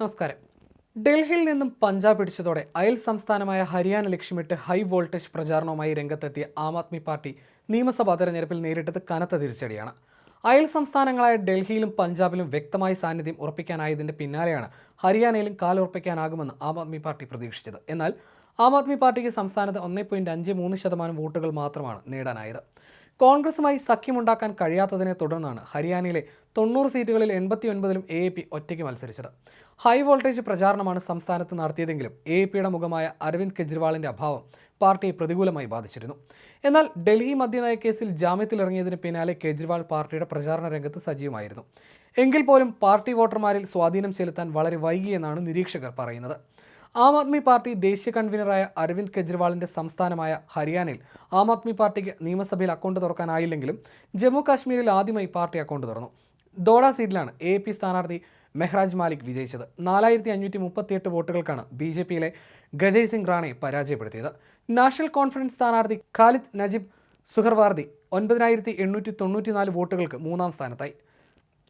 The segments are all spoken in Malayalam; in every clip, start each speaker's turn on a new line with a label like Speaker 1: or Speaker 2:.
Speaker 1: നമസ്കാരം. ഡൽഹിയിൽ നിന്നും പഞ്ചാബ് പിടിച്ചതോടെ അയൽ സംസ്ഥാനമായ ഹരിയാന ലക്ഷ്യമിട്ട് ഹൈ വോൾട്ടേജ് പ്രചാരണവുമായി രംഗത്തെത്തിയ ആം ആദ്മി പാർട്ടി നിയമസഭാ തെരഞ്ഞെടുപ്പിൽ നേരിട്ടത് കനത്ത തിരിച്ചടിയാണ്. അയൽ സംസ്ഥാനങ്ങളായ ഡൽഹിയിലും പഞ്ചാബിലും വ്യക്തമായ സാന്നിധ്യം ഉറപ്പിക്കാനായതിന്റെ പിന്നാലെയാണ് ഹരിയാനയിലും കാലുറപ്പിക്കാനാകുമെന്ന് ആം ആദ്മി പാർട്ടി പ്രതീക്ഷിച്ചത്. എന്നാൽ ആം ആദ്മി പാർട്ടിക്ക് സംസ്ഥാനത്ത് ഒന്നേ പോയിന്റ് അഞ്ച് മൂന്ന് ശതമാനം വോട്ടുകൾ മാത്രമാണ് നേടാനായത്. കോൺഗ്രസുമായി സഖ്യമുണ്ടാക്കാൻ കഴിയാത്തതിനെ തുടർന്നാണ് ഹരിയാനയിലെ തൊണ്ണൂറ് സീറ്റുകളിൽ എൺപത്തി ഒൻപതിലും എ എ പി ഒറ്റയ്ക്ക് മത്സരിച്ചത്. ഹൈ വോൾട്ടേജ് പ്രചാരണമാണ് സംസ്ഥാനത്ത് നടത്തിയതെങ്കിലും എ പിയുടെ മുഖമായ അരവിന്ദ് കെജ്രിവാളിന്റെ അഭാവം പാർട്ടിയെ പ്രതികൂലമായി ബാധിച്ചിരുന്നു. എന്നാൽ ഡൽഹി മദ്യനയ കേസിൽ ജാമ്യത്തിലിറങ്ങിയതിന് പിന്നാലെ കെജ്രിവാൾ പാർട്ടിയുടെ പ്രചാരണ രംഗത്ത് സജീവമായിരുന്നു. എങ്കിൽ പോലും പാർട്ടി വോട്ടർമാരിൽ സ്വാധീനം ചെലുത്താൻ വളരെ വൈകിയെന്നാണ് നിരീക്ഷകർ പറയുന്നത്. ആം ആദ്മി പാർട്ടി ദേശീയ കൺവീനറായ അരവിന്ദ് കെജ്രിവാളിന്റെ സംസ്ഥാനമായ ഹരിയാനയിൽ ആം ആദ്മി പാർട്ടിക്ക് നിയമസഭയിൽ അക്കൗണ്ട് തുറക്കാനായില്ലെങ്കിലും ജമ്മു കാശ്മീരിൽ ആദ്യമായി പാർട്ടി അക്കൗണ്ട് തുറന്നു. ദോഡ സീറ്റിലാണ് എ പി സ്ഥാനാർത്ഥി മെഹ്റാജ് മാലിക് വിജയിച്ചത്. നാലായിരത്തി അഞ്ഞൂറ്റി മുപ്പത്തിയെട്ട് വോട്ടുകൾക്കാണ് ബി ജെ പിയിലെ ഗജയ് സിംഗ് റാണയെ പരാജയപ്പെടുത്തിയത്. നാഷണൽ കോൺഫറൻസ് സ്ഥാനാർത്ഥി ഖാലിദ് നജീബ് സുഹർവാർദി ഒൻപതിനായിരത്തി എണ്ണൂറ്റി തൊണ്ണൂറ്റിനാല് വോട്ടുകൾക്ക് മൂന്നാം സ്ഥാനത്തായി.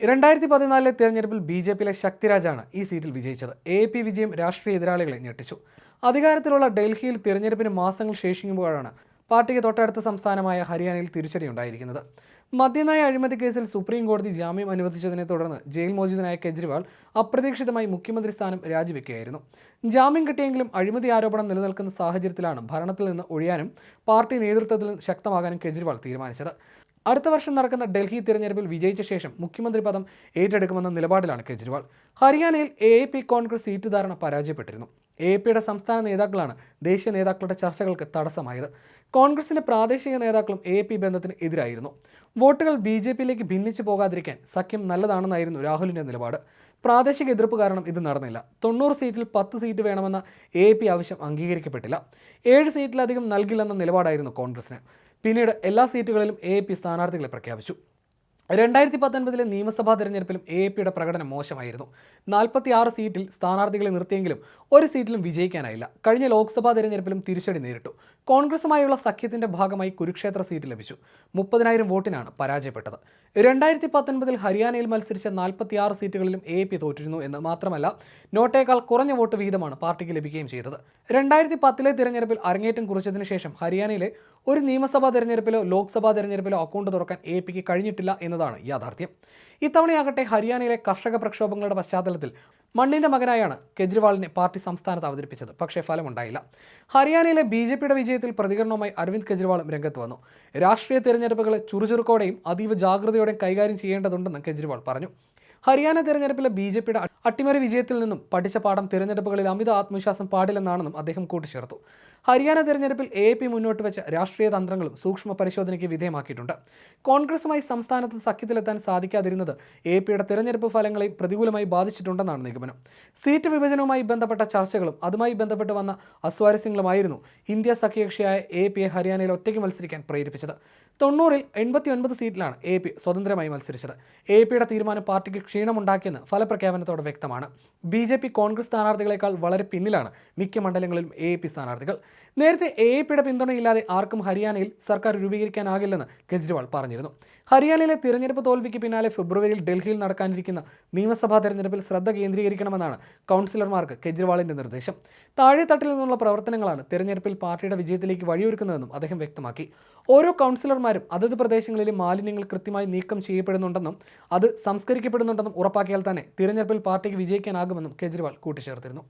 Speaker 1: രണ്ടായിരത്തി പതിനാലിലെ തെരഞ്ഞെടുപ്പിൽ ബി ജെ പിയിലെ ശക്തിരാജാണ് ഈ സീറ്റിൽ വിജയിച്ചത്. എ പി വിജയം രാഷ്ട്രീയ എതിരാളികളെ ഞെട്ടിച്ചു. അധികാരത്തിലുള്ള ഡൽഹിയിൽ തിരഞ്ഞെടുപ്പിന് മാസങ്ങൾ ശേഷിക്കുമ്പോഴാണ് പാർട്ടിക്ക് തൊട്ടടുത്ത സംസ്ഥാനമായ ഹരിയാനയിൽ തിരിച്ചടിയുണ്ടായിരിക്കുന്നത്. മദ്യനയ അഴിമതി കേസിൽ സുപ്രീം കോടതി ജാമ്യം അനുവദിച്ചതിനെ തുടർന്ന് ജയിൽ മോചിതനായ കെജ്രിവാൾ അപ്രതീക്ഷിതമായി മുഖ്യമന്ത്രി സ്ഥാനം രാജിവെക്കുകയായിരുന്നു. ജാമ്യം കിട്ടിയെങ്കിലും അഴിമതി ആരോപണം നിലനിൽക്കുന്ന സാഹചര്യത്തിലാണ് ഭരണത്തിൽ നിന്ന് ഒഴിയാനും പാർട്ടി നേതൃത്വത്തിൽ ശക്തമാകാനും കെജ്രിവാൾ തീരുമാനിച്ചത്. അടുത്ത വർഷം നടക്കുന്ന ഡൽഹി തിരഞ്ഞെടുപ്പിൽ വിജയിച്ച ശേഷം മുഖ്യമന്ത്രി പദം ഏറ്റെടുക്കുമെന്ന നിലപാടിലാണ് കെജ്രിവാൾ. ഹരിയാനയിൽ എ കോൺഗ്രസ് സീറ്റ് ധാരണ പരാജയപ്പെട്ടിരുന്നു. എ പിയുടെ സംസ്ഥാന നേതാക്കളാണ് ദേശീയ നേതാക്കളുടെ ചർച്ചകൾക്ക് തടസ്സമായത്. കോൺഗ്രസിന്റെ പ്രാദേശിക നേതാക്കളും എ പി ബന്ധത്തിന് എതിരായിരുന്നു. വോട്ടുകൾ ബി ജെ പിയിലേക്ക് ഭിന്നിച്ചു പോകാതിരിക്കാൻ സഖ്യം നല്ലതാണെന്നായിരുന്നു രാഹുലിന്റെ നിലപാട്. പ്രാദേശിക എതിർപ്പ് കാരണം ഇത് നടന്നില്ല. തൊണ്ണൂറ് സീറ്റിൽ പത്ത് സീറ്റ് വേണമെന്ന എ പി ആവശ്യം അംഗീകരിക്കപ്പെട്ടില്ല. ഏഴ് സീറ്റിലധികം നൽകില്ലെന്ന നിലപാടായിരുന്നു കോൺഗ്രസിന്. പിന്നീട് എല്ലാ സീറ്റുകളിലും എ പി സ്ഥാനാർത്ഥികളെ പ്രഖ്യാപിച്ചു. രണ്ടായിരത്തി പത്തൊൻപതിലെ നിയമസഭാ തെരഞ്ഞെടുപ്പിലും എ പിയുടെ പ്രകടനം മോശമായിരുന്നു. നാൽപ്പത്തി ആറ് സീറ്റിൽ സ്ഥാനാർത്ഥികളെ നിർത്തിയെങ്കിലും ഒരു സീറ്റിലും വിജയിക്കാനായില്ല. കഴിഞ്ഞ ലോക്സഭാ തെരഞ്ഞെടുപ്പിലും തിരിച്ചടി നേരിട്ടു. കോൺഗ്രസുമായുള്ള സഖ്യത്തിന്റെ ഭാഗമായി കുരുക്ഷേത്ര സീറ്റ് ലഭിച്ചു. മുപ്പതിനായിരം വോട്ടിനാണ് പരാജയപ്പെട്ടത്. രണ്ടായിരത്തി പത്തൊൻപതിൽ ഹരിയാനയിൽ മത്സരിച്ച നാൽപ്പത്തിയാറ് സീറ്റുകളിലും എ പി തോറ്റിരുന്നു എന്ന് മാത്രമല്ല നോട്ടേക്കാൾ കുറഞ്ഞ വോട്ട് വീതമാണ് പാർട്ടിക്ക് ലഭിക്കുകയും ചെയ്തത്. രണ്ടായിരത്തി പത്തിലെ തിരഞ്ഞെടുപ്പിൽ അരങ്ങേറ്റം കുറിച്ചതിന് ശേഷം ഹരിയാനയിലെ ഒരു നിയമസഭാ തെരഞ്ഞെടുപ്പിലോ ലോക്സഭാ തെരഞ്ഞെടുപ്പിലോ അക്കൗണ്ട് തുറക്കാൻ എ പിക്ക് കഴിഞ്ഞിട്ടില്ല എന്നതാണ് യാഥാർത്ഥ്യം. ഇത്തവണയാകട്ടെ ഹരിയാനയിലെ കർഷക പ്രക്ഷോഭങ്ങളുടെ പശ്ചാത്തലത്തിൽ മണ്ണിന്റെ മകനായാണ് കെജ്രിവാളിനെ പാർട്ടി സംസ്ഥാനത്ത് അവതരിപ്പിച്ചത്. പക്ഷേ ഫലമുണ്ടായില്ല. ഹരിയാനയിലെ ബി ജെ പിയുടെ വിജയത്തിൽ പ്രതികരണവുമായി അരവിന്ദ് കെജ്രിവാളും രംഗത്ത് വന്നു. രാഷ്ട്രീയ തെരഞ്ഞെടുപ്പുകളെ ചുറുചുറുക്കോടെയും അതീവ ജാഗ്രതയോടെയും കൈകാര്യം ചെയ്യേണ്ടതുണ്ടെന്ന് കെജ്രിവാൾ പറഞ്ഞു. ഹരിയാന തെരഞ്ഞെടുപ്പിലെ ബി ജെ പിയുടെ അട്ടിമറി വിജയത്തിൽ നിന്നും പഠിച്ച പാഠം തിരഞ്ഞെടുപ്പുകളിൽ അമിത ആത്മവിശ്വാസം പാടില്ലെന്നാണെന്നും അദ്ദേഹം കൂട്ടിച്ചേർത്തു. ഹരിയാന തെരഞ്ഞെടുപ്പിൽ എ പി മുന്നോട്ട് വെച്ച രാഷ്ട്രീയ തന്ത്രങ്ങളും സൂക്ഷ്മ പരിശോധനയ്ക്ക് വിധേയമാക്കിയിട്ടുണ്ട്. കോൺഗ്രസുമായി സംസ്ഥാനത്ത് സഖ്യത്തിലെത്താൻ സാധിക്കാതിരുന്നത് എ പിയുടെ തെരഞ്ഞെടുപ്പ് ഫലങ്ങളെയും പ്രതികൂലമായി ബാധിച്ചിട്ടുണ്ടെന്നാണ് നിഗമനം. സീറ്റ് വിഭജനവുമായി ബന്ധപ്പെട്ട ചർച്ചകളും അതുമായി ബന്ധപ്പെട്ട് വന്ന അസ്വാരസ്യങ്ങളുമായിരുന്നു ഇന്ത്യ സഖ്യകക്ഷിയായ എ പിയെ ഹരിയാനയിൽ ഒറ്റയ്ക്ക് മത്സരിക്കാൻ പ്രേരിപ്പിച്ചത്. തൊണ്ണൂറിൽ എൺപത്തി ഒൻപത് സീറ്റിലാണ് എ പി സ്വതന്ത്രമായി മത്സരിച്ചത്. എ പിയുടെ തീരുമാനം പാർട്ടിക്ക് ക്ഷീണമുണ്ടാക്കിയെന്ന് ഫലപ്രഖ്യാപനത്തോടെ വ്യക്തമാണ്. ബി ജെ പി കോൺഗ്രസ് സ്ഥാനാർത്ഥികളെക്കാൾ വളരെ പിന്നിലാണ് മിക്ക മണ്ഡലങ്ങളിലും എ പി സ്ഥാനാർത്ഥികൾ. നേരത്തെ എ പിയുടെ പിന്തുണയില്ലാതെ ആർക്കും ഹരിയാനയിൽ സർക്കാർ രൂപീകരിക്കാനാകില്ലെന്ന് കെജ്രിവാൾ പറഞ്ഞിരുന്നു. ഹരിയാനയിലെ തിരഞ്ഞെടുപ്പ് തോൽവിക്ക് പിന്നാലെ ഫെബ്രുവരിയിൽ ഡൽഹിയിൽ നടക്കാനിരിക്കുന്ന നിയമസഭാ തെരഞ്ഞെടുപ്പിൽ ശ്രദ്ധ കേന്ദ്രീകരിക്കണമെന്നാണ് കൗൺസിലർമാർക്ക് കെജ്രിവാളിന്റെ നിർദ്ദേശം. താഴെത്തട്ടിൽ നിന്നുള്ള പ്രവർത്തനങ്ങളാണ് തെരഞ്ഞെടുപ്പിൽ പാർട്ടിയുടെ വിജയത്തിലേക്ക് വഴിയൊരുക്കുന്നതെന്നും അദ്ദേഹം വ്യക്തമാക്കി. ഓരോ കൗൺസിലർമാരും അതത് പ്രദേശങ്ങളിലെ മാലിന്യങ്ങൾ കൃത്യമായി നീക്കം ചെയ്യപ്പെടുന്നുണ്ടെന്നും അത് സംസ്കരിക്കപ്പെടുന്നുണ്ടെന്നും ഉറപ്പാക്കിയാൽ തന്നെ തിരഞ്ഞെടുപ്പിൽ പാർട്ടിക്ക് വിജയിക്കാനാകുമെന്നും കെജ്രിവാൾ കൂട്ടിച്ചേർത്തിരുന്നു.